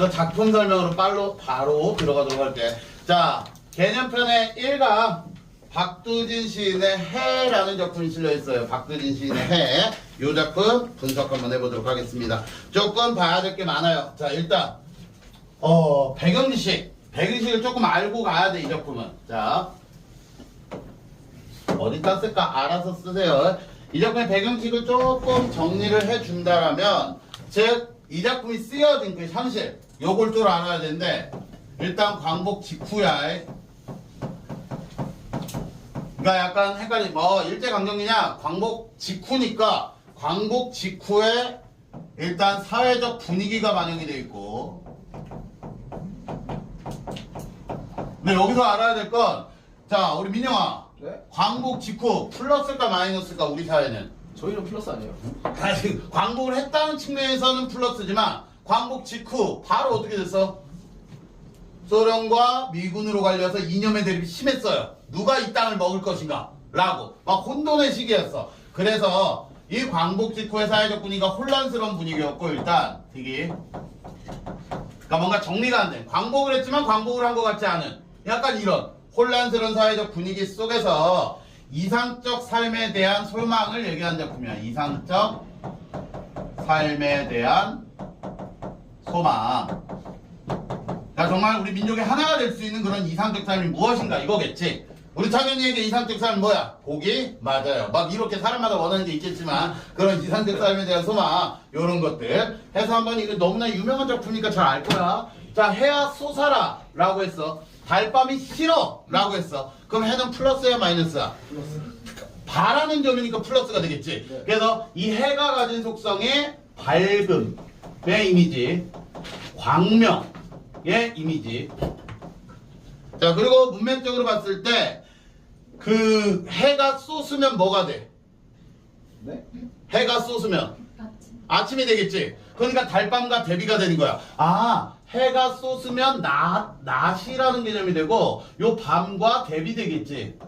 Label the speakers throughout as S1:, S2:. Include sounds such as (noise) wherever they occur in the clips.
S1: 그 작품 설명으로 바로, 바로 들어가도록 할게. 자, 개념편의 1강 박두진 시인의 해라는 작품이 실려 있어요. 박두진 시인의 해. 이 작품 분석 한번 해보도록 하겠습니다. 조금 봐야 될 게 많아요. 자, 일단 어, 백영식. 백영식을 조금 알고 가야 돼, 이 작품은. 자, 어디다 쓸까 알아서 쓰세요. 이 작품의 배경식을 조금 정리를 해준다라면 즉 이 작품이 쓰여진 그 현실 요걸 줄 알아야 되는데 일단 광복 직후야. 그러니까 약간 헷갈리 뭐 일제 강점기냐 광복 직후니까 광복 직후에 일단 사회적 분위기가 반영이 돼 있고 근데 여기서 알아야 될 건 자 우리 민영아
S2: 네?
S1: 광복 직후 플러스일까 마이너스일까 우리 사회는
S2: 저희는 플러스 아니에요?
S1: 아니, 광복을 했다는 측면에서는 플러스지만 광복 직후 바로 어떻게 됐어? 소련과 미군으로 갈려서 이념의 대립이 심했어요. 누가 이 땅을 먹을 것인가? 라고 막 혼돈의 시기였어. 그래서 이 광복 직후의 사회적 분위기가 혼란스러운 분위기였고 일단 되게 그러니까 뭔가 정리가 안 돼. 광복을 했지만 광복을 한 것 같지 않은 약간 이런 혼란스러운 사회적 분위기 속에서 이상적 삶에 대한 소망을 얘기한 작품이야. 이상적 삶에 대한 소망. 그러니까 정말 우리 민족의 하나가 될 수 있는 그런 이상적 삶이 무엇인가 이거겠지. 우리 창현이에게 이상적 삶은 뭐야? 고기? 맞아요. 막 이렇게 사람마다 원하는 게 있겠지만 그런 이상적 삶에 대한 소망 이런 것들 해서 한번 이거 너무나 유명한 작품이니까 잘 알 거야. 자 해야 쏘사라 라고 했어. 달밤이 싫어 라고 했어. 그럼 해는 플러스야 마이너스야?
S2: 플러스.
S1: 바라는 점이니까 플러스가 되겠지.
S2: 네.
S1: 그래서 이 해가 가진 속성의 밝음 의 이미지, 광명의 이미지. 자, 그리고 문맥적으로 봤을 때 그 해가 쏘으면 뭐가 돼?
S2: 네?
S1: 해가 쏘으면
S3: 아침.
S1: 아침이 되겠지. 그러니까 달밤과 대비가 되는 거야. 아, 해가 쏘으면 낮, 낮이라는 개념이 되고, 요 밤과 대비 되겠지.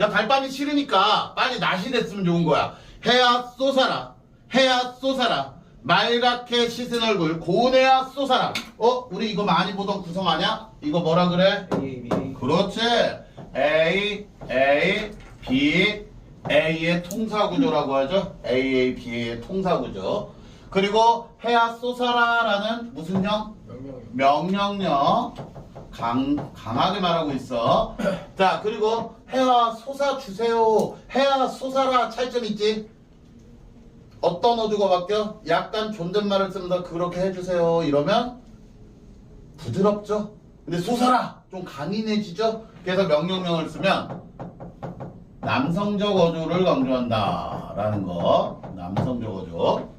S1: 야, 달밤이 싫으니까 빨리 낮이 됐으면 좋은 거야. 해야 쏘사라. 해야 쏘사라. 말갛게 씻은 얼굴, 고운해야 쏘사라. 어? 우리 이거 많이 보던 구성 아냐? 이거 뭐라 그래?
S2: A, B.
S1: 그렇지. A, A, B, A의 통사구조라고 하죠. A, A, B의 통사구조. 그리고 해야 쏘사라라는 무슨 형?
S2: 명령.
S1: 명령령. 강, 강하게 말하고 있어. 자, 그리고 해야 쏘사 주세요. 해야 쏘사라 차이점 있지? 어떤 어조가 바뀌어? 약간 존댓말을 쓰면서 그렇게 해주세요. 이러면 부드럽죠? 근데 쏘사라! 좀 강인해지죠? 그래서 명령명을 쓰면 남성적 어조를 강조한다. 라는 거. 남성적 어조.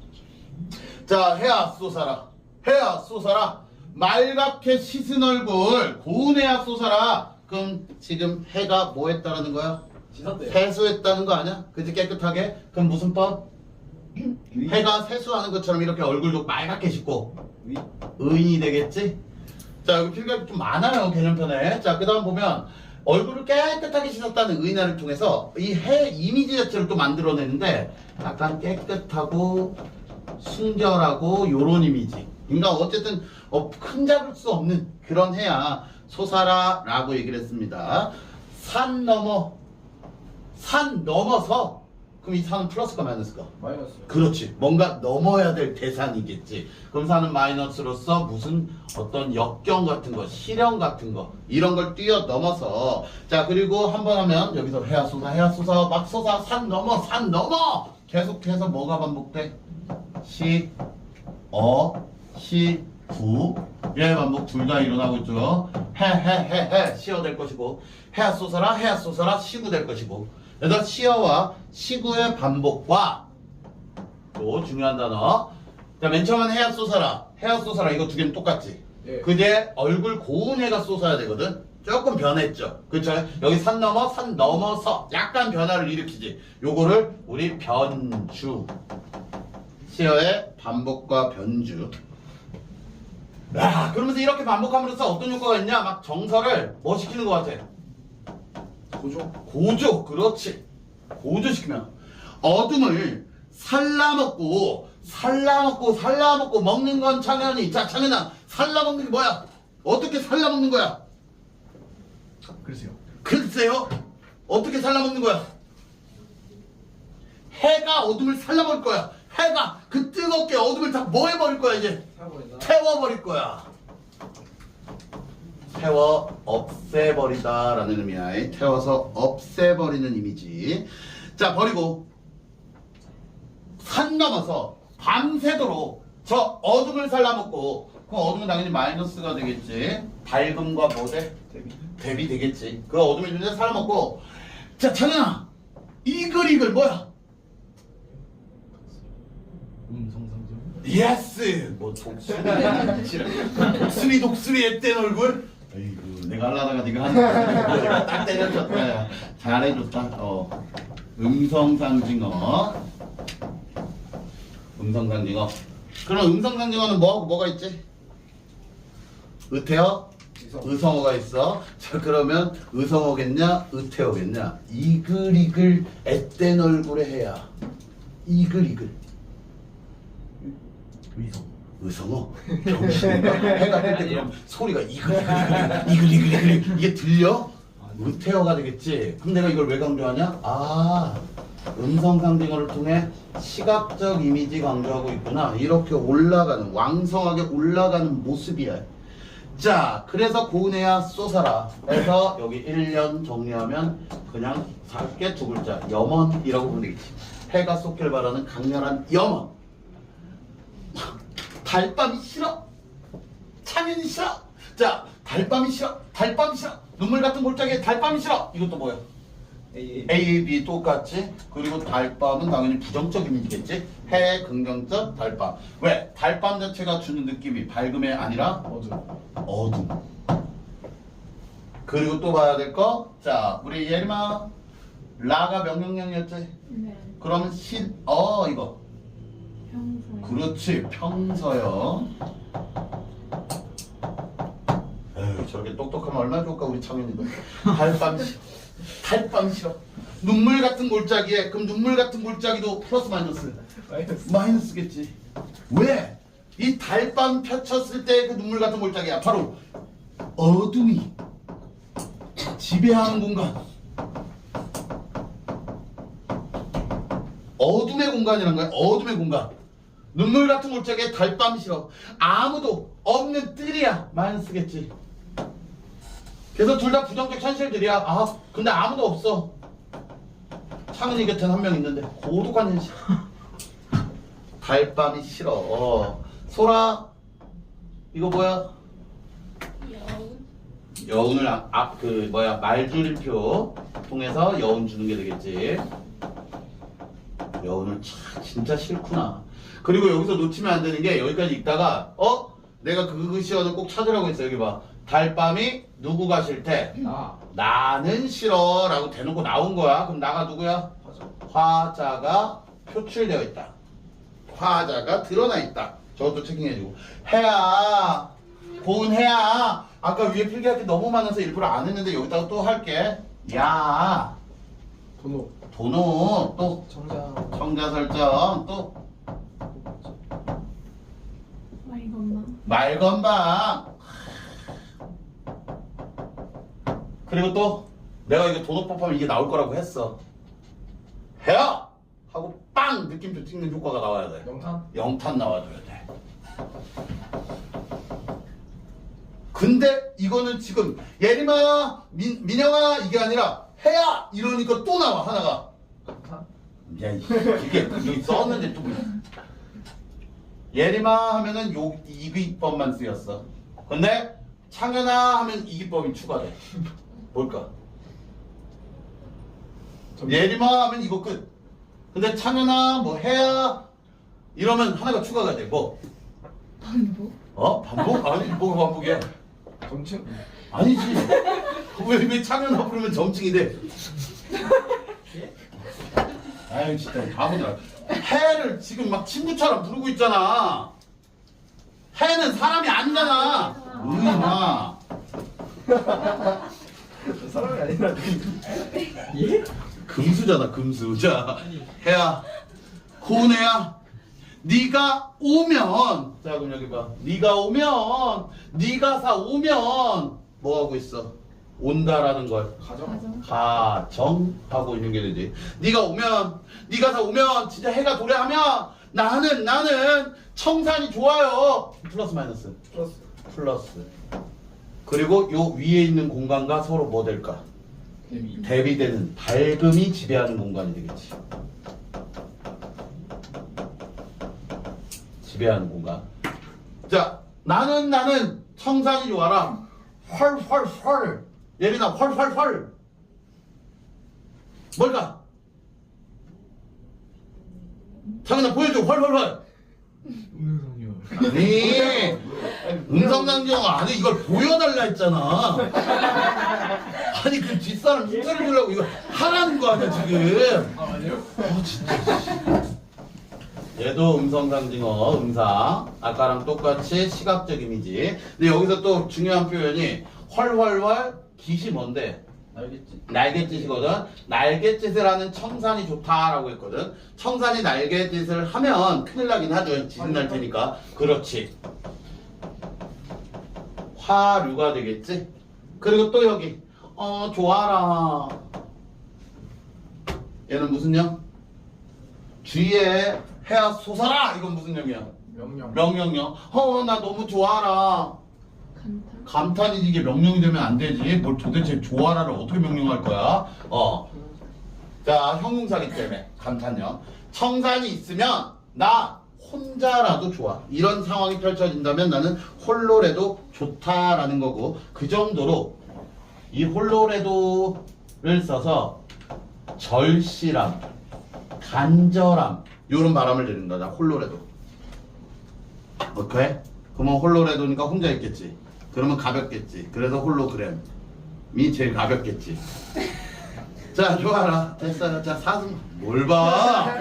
S1: 자, 해야 쏘사라. 해야 쏘사라. 말갛게 씻은 얼굴. 고운 해야 쏘사라. 그럼 지금 해가 뭐 했다라는 거야?
S2: 지났대요.
S1: 세수했다는 거 아니야? 그지 깨끗하게? 그럼 무슨 법?
S2: 위.
S1: 해가 세수하는 것처럼 이렇게 얼굴도 말갛게 씻고
S2: 위.
S1: 의인이 되겠지? 자, 여기 필기가 좀 많아요, 개념편에. 자, 그 다음 보면, 얼굴을 깨끗하게 씻었다는 의인화를 통해서 이 해 이미지 자체를 또 만들어내는데, 약간 깨끗하고, 순결하고, 요런 이미지. 그러니까 어쨌든, 어, 큰 잡을 수 없는 그런 해야 소사라 라고 얘기를 했습니다. 산 넘어, 산 넘어서, 그럼 이 산은 플러스가 마이너스가?
S2: 마이너스.
S1: 그렇지. 뭔가 넘어야 될 대상이겠지. 그럼 사는 마이너스로서 무슨 어떤 역경 같은 거, 실현 같은 거, 이런 걸 뛰어넘어서. 자, 그리고 한 번 하면 여기서 해야 쏘사, 해야 쏘사, 막 쏘사, 산 넘어, 산 넘어! 계속해서 뭐가 반복돼? 시, 어, 시, 구. 예, 반복 둘 다 일어나고 있죠. 해, 해, 해, 해. 시어 될 것이고. 해야 쏘사라, 해야 쏘사라, 시구 될 것이고. 그래서 시어와 시구의 반복과 또 중요한 단어. 자, 맨 처음엔 해야 쏘사라. 해야 쏘사라. 이거 두 개는 똑같지.
S2: 예.
S1: 그제 얼굴 고운 해가 쏘사야 되거든. 조금 변했죠. 그렇죠? 여기 산 넘어 산 넘어서 약간 변화를 일으키지. 요거를 우리 변주. 시어의 반복과 변주. 야, 그러면서 이렇게 반복함으로써 어떤 효과가 있냐? 막 정서를 뭐 시키는 것 같아?
S2: 고조.
S1: 고조, 그렇지. 고조시키면 어둠을 살라먹고 살라먹고 살라먹고 먹는 건 창현이. 자, 창현아, 살라먹는 게 뭐야? 어떻게 살라먹는 거야?
S2: 글쎄요.
S1: 글쎄요. 어떻게 살라먹는 거야? 해가 어둠을 살라먹을 거야. 해가 그 뜨겁게 어둠을 다 뭐 해버릴 거야 이제? 태워버릴 거야. 태워 없애버리다 라는 의미야. 태워서 없애버리는 이미지. 자 버리고 산 넘어서 밤새도록 저 어둠을 살라먹고 그 어둠은 당연히 마이너스가 되겠지. 밝음과 뭐대? 대비 되겠지. 그 어둠의 존재 살아먹고 자 창현아 이글 이글 뭐야?
S2: 음성상정.
S1: 예스 뭐 독수리 독수리 독수리 앳된 얼굴 하려다가 네가 하는 거 내가 딱 때려줬다 야. 잘해줬다 어 음성상징어 음성상징어 그럼 음성상징어는 뭐하고 뭐가 있지?
S2: 지성.
S1: 의성어가 있어. 자 그러면 의성어겠냐, 의태어겠냐? 이글이글 앳된 얼굴에 해야 이글이글
S2: 의성.
S1: 의성어 정신인가? 해가 뜰때 그럼 소리가 이글 이글 이글 이글 이게 들려? 의태어가 되겠지. 그럼 내가 이걸 왜 강조하냐? 아 음성 상징어를 통해 시각적 이미지 강조하고 있구나. 이렇게 올라가는 왕성하게 올라가는 모습이야. 자, 그래서 고은혜야 쏘사라. 해서 여기 1년 정리하면 그냥 작게 두 글자 염원이라고 보면 되겠지. 해가 쏟길 바라는 강렬한 염원. 달밤이 싫어. 창현이 싫어. 자, 달밤이 싫어. 달밤이 싫어. 눈물 같은 골짜기에 달밤이 싫어. 이것도 뭐야?
S2: A
S1: A, B 똑같지? 그리고 달밤은 당연히 부정적 이미지겠지? 해, 긍정적, 달밤. 왜? 달밤 자체가 주는 느낌이 밝음이 아니라
S2: 어둠.
S1: 어둠. 그리고 또 봐야 될 거. 자, 우리 예림아. 라가 명령형이었지?
S3: 네.
S1: 그러면 신, 어, 이거.
S3: 평소에.
S1: 그렇지, 평서요. 에휴, 저렇게 똑똑하면 얼마나 좋을까, 우리 창현이도. 달밤 싫어. 달밤 싫어. 눈물 같은 골짜기에, 그럼 눈물 같은 골짜기도 플러스 마이너스.
S2: 마이너스.
S1: 마이너스겠지. 왜? 이 달밤 펼쳤을 때 그 눈물 같은 골짜기야. 바로 어둠이 지배하는 공간. 어둠의 공간이란 거야. 어둠의 공간. 눈물 같은 골짜기에 달밤 싫어. 아무도 없는 뜰이야. 마이너스겠지. 그래서 둘 다 부정적 현실들이야. 아, 근데 아무도 없어. 창은이 곁엔 한 명 있는데 고독한 현실. (laughs) 달밤이 싫어. 어. 소라 이거 뭐야?
S3: 여운.
S1: 여운을 앞 그 뭐야 말줄임표 통해서 여운 주는 게 되겠지. 여운을 참 진짜 싫구나. 그리고 여기서 놓치면 안 되는 게 여기까지 읽다가 어 내가 그 시연을 꼭 찾으라고 했어 여기 봐. 달밤이 누구가 싫대?
S2: 나.
S1: 나는 싫어 라고 대놓고 나온 거야. 그럼 나가 누구야?
S2: 화자.
S1: 화자가 표출되어 있다. 화자가 드러나 있다. 저것도 체킹해주고. 해야. 고은 해야. 아까 위에 필기할 게 너무 많아서 일부러 안 했는데 여기다가 또 할게. 야.
S2: 도노.
S1: 도노. 또
S2: 청자.
S1: 청자 설정.
S3: 또와 이것만.
S1: 말건방. 그리고 또 내가 이거 도노 법하면 이게 나올 거라고 했어. 해야. 하고 빵 느낌표 찍는 효과가 나와야 돼.
S2: 영탄.
S1: 영탄 나와줘야 돼. 근데 이거는 지금 예림아, 민, 민영아 이게 아니라 해야 이러니까 또 나와 하나가. 야 이- 이게 여기 썼는데 또 예림아 하면은 요 이기법만 쓰였어. 근데 창현아 하면 이기법이 추가돼. 뭘까? 예림아 하면 이거 끝. 근데 창현아 뭐 해야 이러면 하나가 추가가 돼. 뭐?
S3: 반복.
S1: 어? 반복? 아니 뭐가 반복이야?
S2: 점층.
S1: 아니지. (laughs) 왜, 왜 창현아 부르면 점칭이 돼? 아유 진짜 바보들아. 해를 지금 막 친구처럼 부르고 있잖아. 해는 사람이 아니잖아. 의마.
S2: 사람이 아니라. 예?
S1: 금수잖아 금수. 자 해야 고은혜야 네가 오면 자 그럼 여기 봐. 네가 오면 네가 사 오면 뭐 하고 있어? 온다라는 걸.
S2: 가정.
S3: 가정.
S1: 가정하고 있는 게 되지. 네가 오면 네가 다 오면 진짜 해가 도래하면 나는 나는 청산이 좋아요. 플러스 마이너스.
S2: 플러스.
S1: 플러스. 그리고 요 위에 있는 공간과 서로 뭐 될까. 대비되는 밝음이 지배하는 공간이 되겠지 지배하는 공간. 자 나는 나는 청산이 좋아라 헐헐헐. 예린아 헐헐헐. 뭘까? 장은아 보여줘. 헐헐헐. 아니 음성강정 안에 이걸 보여달라 했잖아. 아니 그 뒷사람 힌트를 주려고 이거 하라는 거 아니야 지금?
S2: 아 아니요?
S1: 아 진짜 얘도 음성 상징어 음상 아까랑 똑같이 시각적 이미지 근데 여기서 또 중요한 표현이 헐헐헐 깃이 뭔데
S2: 알겠지.
S1: 날갯짓이거든. 날갯짓을 하는 청산이 좋다라고 했거든. 청산이 날갯짓을 하면 큰일 나긴 하죠. 지진 날 테니까. 그렇지. 화류가 되겠지. 그리고 또 여기 어 좋아라. 얘는 무슨 영? 주위에 해야 솟아라. 이건 무슨 영이야?
S2: 명령.
S1: 명령령. 어나 너무 좋아라.
S3: 간탄.
S1: 감탄이 이게 명령이 되면 안 되지. 뭘 도대체 좋아라를 어떻게 명령할 거야? 어. 자, 형용사기 때문에 감탄형. 청산이 있으면 나 혼자라도 좋아. 이런 상황이 펼쳐진다면 나는 홀로라도 좋다라는 거고 그 정도로 이 홀로라도를 써서 절실함, 간절함 이런 바람을 내는 거다. 홀로라도. 오케이? 그러면 홀로라도니까 혼자 있겠지. 그러면 가볍겠지. 그래서 홀로그램이 제일 가볍겠지. (laughs) 자, 좋아라. 됐어요. 자, 사슴. 뭘 봐?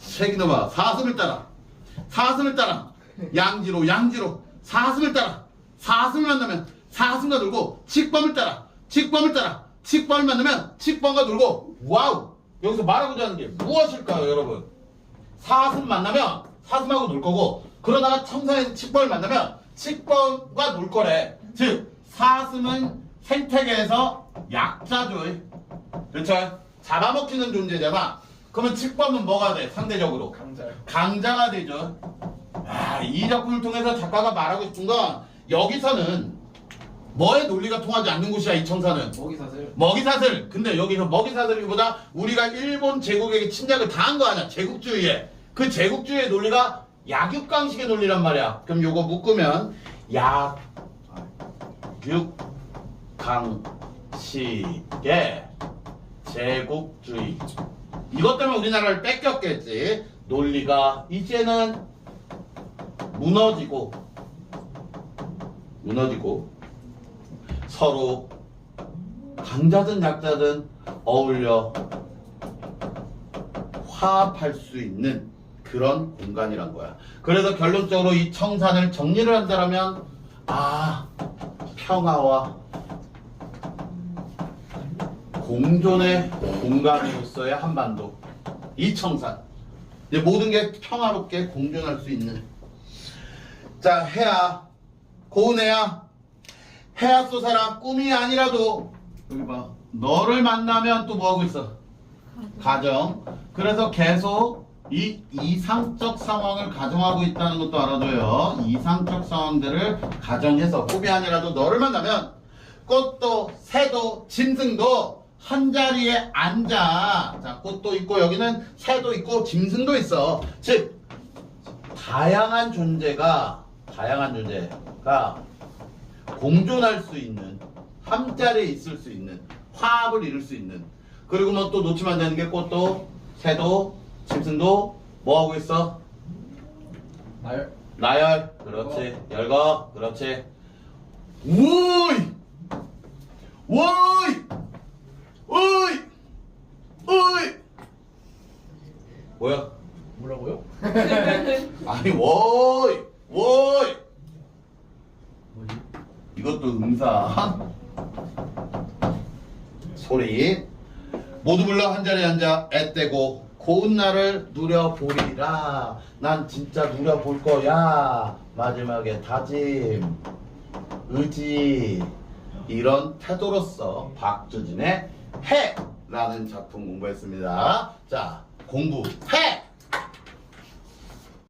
S1: 책이나 봐. 사슴을 따라. 사슴을 따라. 양지로, 양지로. 사슴을 따라. 사슴을 만나면 사슴과 놀고, 칙범을 따라. 칙범을 따라. 칙범을 만나면 칙범과 놀고, 와우! 여기서 말하고자 하는 게 무엇일까요, 여러분? 사슴 만나면 사슴하고 놀 거고 그러다가 청산에서 칙범을 만나면 칙범과 놀 거래. 즉 사슴은 생태계에서 약자죠 그렇죠? 잡아먹히는 존재잖아. 그러면 칙범은 뭐가 돼 상대적으로?
S2: 강자요.
S1: 강자가 되죠. 아, 이 작품을 통해서 작가가 말하고 싶은 건 여기서는 뭐의 논리가 통하지 않는 곳이야 이 청사는
S2: 먹이 사슬.
S1: 먹이사슬. 근데 여기서 먹이사슬이보다 우리가 일본 제국에게 침략을 당한 거 아니야. 제국주의에. 그 제국주의의 논리가 약육강식의 논리란 말이야. 그럼 요거 묶으면 약육강식의 제국주의. 이것 때문에 우리나라를 뺏겼겠지. 논리가 이제는 무너지고 무너지고 서로 강자든 약자든 어울려 화합할 수 있는 그런 공간이란 거야. 그래서 결론적으로 이 청산을 정리를 한다면 아 평화와 공존의 공간으로서의 한반도 이 청산 이제 모든 게 평화롭게 공존할 수 있는 자 해야 고운 해야 해야 쏘사라 꿈이 아니라도. 여기 봐. 너를 만나면 또 뭐하고 있어? 가정. 그래서 계속 이 이상적 상황을 가정하고 있다는 것도 알아둬요. 이상적 상황들을 가정해서 꿈이 아니라도 너를 만나면 꽃도 새도 짐승도 한 자리에 앉아. 자 꽃도 있고 여기는 새도 있고 짐승도 있어. 즉 다양한 존재가 다양한 존재가 공존할 수 있는 한 자리에 있을 수 있는 화합을 이룰 수 있는. 그리고 뭐 또 놓치면 안 되는 게 꽃도 새도 짐승도 뭐 하고 있어?
S2: 나열.
S1: 나열. 그렇지. 열거. 그렇지. 우이! 우이! 우이! 우이! 뭐야?
S2: 뭐라고요? (laughs)
S1: 아니 워이! 워이!
S2: 뭐지?
S1: 이것도 음사 소리 모두 불러 한 자리에 앉아 애떼고 고운 날을 누려보리라. 난 진짜 누려볼 거야. 마지막에 다짐, 의지 이런 태도로서 박주진의 해라는 작품 공부했습니다. 자 공부해.